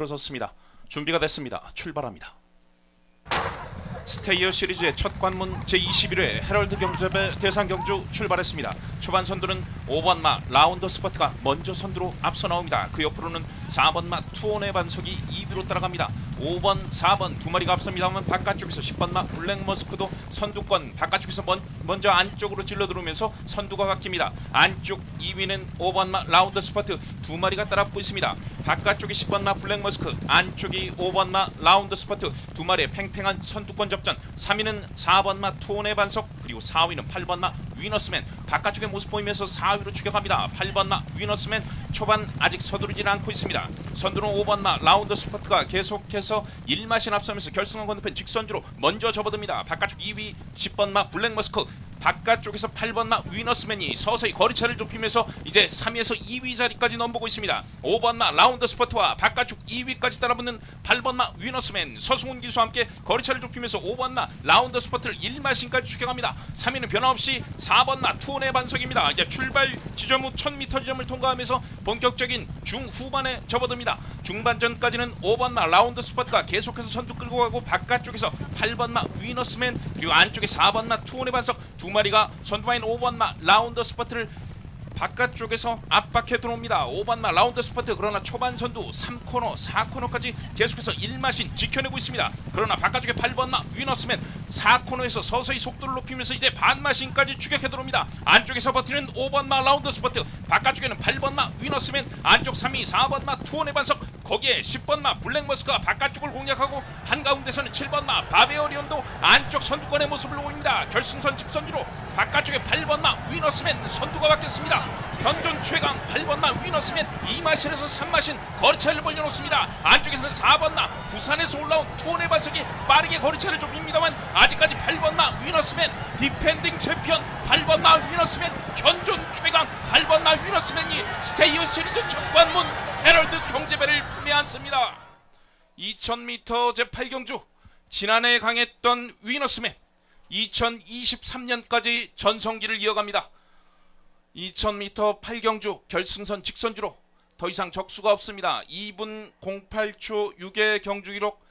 들어섰습니다. 준비가 됐습니다. 출발합니다. 스테이어 시리즈의 첫 관문 제21회 헤럴드 경주배 대상 경주 출발했습니다. 초반 선두는 5번 마 라운더 스퍼트가 먼저 선두로 앞서 나옵니다. 그 옆으로는 4번 마 투혼의 반석이 2위로 따라갑니다. 5번, 4번 두 마리가 앞섭니다만 바깥쪽에서 10번 마 블랙 머스크도 선두권 바깥쪽에서 먼, 먼저 안쪽으로 찔러 들어오면서 선두가 바뀝니다. 안쪽 2위는 5번 마 라운더 스퍼트 두 마리가 따라붙고 있습니다. 바깥쪽이 10번 마 블랙 머스크 안쪽이 5번 마 라운더 스퍼트 두 마리의 팽팽한 선두권 접전 3위는 4번 마 투혼의 반석 그리고 4위는 8번 마 위너스맨 바깥쪽에 모습 보이면서 4위로 추격합니다. 8번 마 위너스맨 초반 아직 서두르지 않고 있습니다. 선두는 5번 마 라운더 스퍼트가 계속해서 1마신 앞서면서 결승선 건너편 직선주로 먼저 접어듭니다. 바깥쪽 2위 10번 마 블랙 머스크 바깥쪽에서 8번 마 위너스맨이 서서히 거리차를 좁히면서 이제 3위에서 2위 자리까지 넘보고 있습니다. 5번 마 라운더 스퍼트와 바깥쪽 2위까지 따라붙는 8번 마 위너스맨 서승훈 기수와 함께 거리차를 좁히면서 5번 마 라운더 스퍼트를 1마신까지 추격합니다. 3위는 변함없이 4번 마 투혼의 반석입니다. 이제 출발 지점 후 1000m 지점을 통과하면서 본격적인 중후반에 접어듭니다. 중반전까지는 5번 마 라운드 스퍼트가 계속해서 선두 끌고 가고 바깥쪽에서 8번 마 위너스맨 그리고 안쪽에 4번 마 투혼의 반석 두 마리가 선두마인 5번 마 라운드 스퍼트를 바깥쪽에서 압박해 들어옵니다. 5번마 라운드 스퍼트 그러나 초반 선두 3코너 4코너까지 계속해서 1마신 지켜내고 있습니다. 그러나 바깥쪽에 8번마 위너스맨 4코너에서 서서히 속도를 높이면서 이제 반마신까지 추격해 들어옵니다. 안쪽에서 버티는 5번마 라운드 스퍼트 바깥쪽에는 8번마 위너스맨 안쪽 3위 4번마 투혼의 반석 거기에 10번마 블랙머스크가 바깥쪽을 공략하고 한가운데서는 7번마 바베어리온도 안쪽 선두권의 모습을 보입니다. 결승선 직선주로 바깥쪽에 8번마 위너스맨 선두가 바뀌었습니다. 현존 최강 8번마 위너스맨 2마신에서 3마신 거리차를 벌려놓습니다. 안쪽에서는 4번마 부산에서 올라온 투혼의 반석이 빠르게 거리차를 좁힙니다만 아직까지 8번마 위너스맨 디펜딩 챔피언 8번마 위너스맨 현존 최강 8번마 위너스맨이 스테이어 시리즈 첫 관문 헤럴드 경제배를 품에 안습니다. 2000m 제8경주 지난해 강했던 위너스맨 2023년까지 전성기를 이어갑니다. 2000m 8경주 결승선 직선주로 더 이상 적수가 없습니다. 2분 08초 6의 경주 기록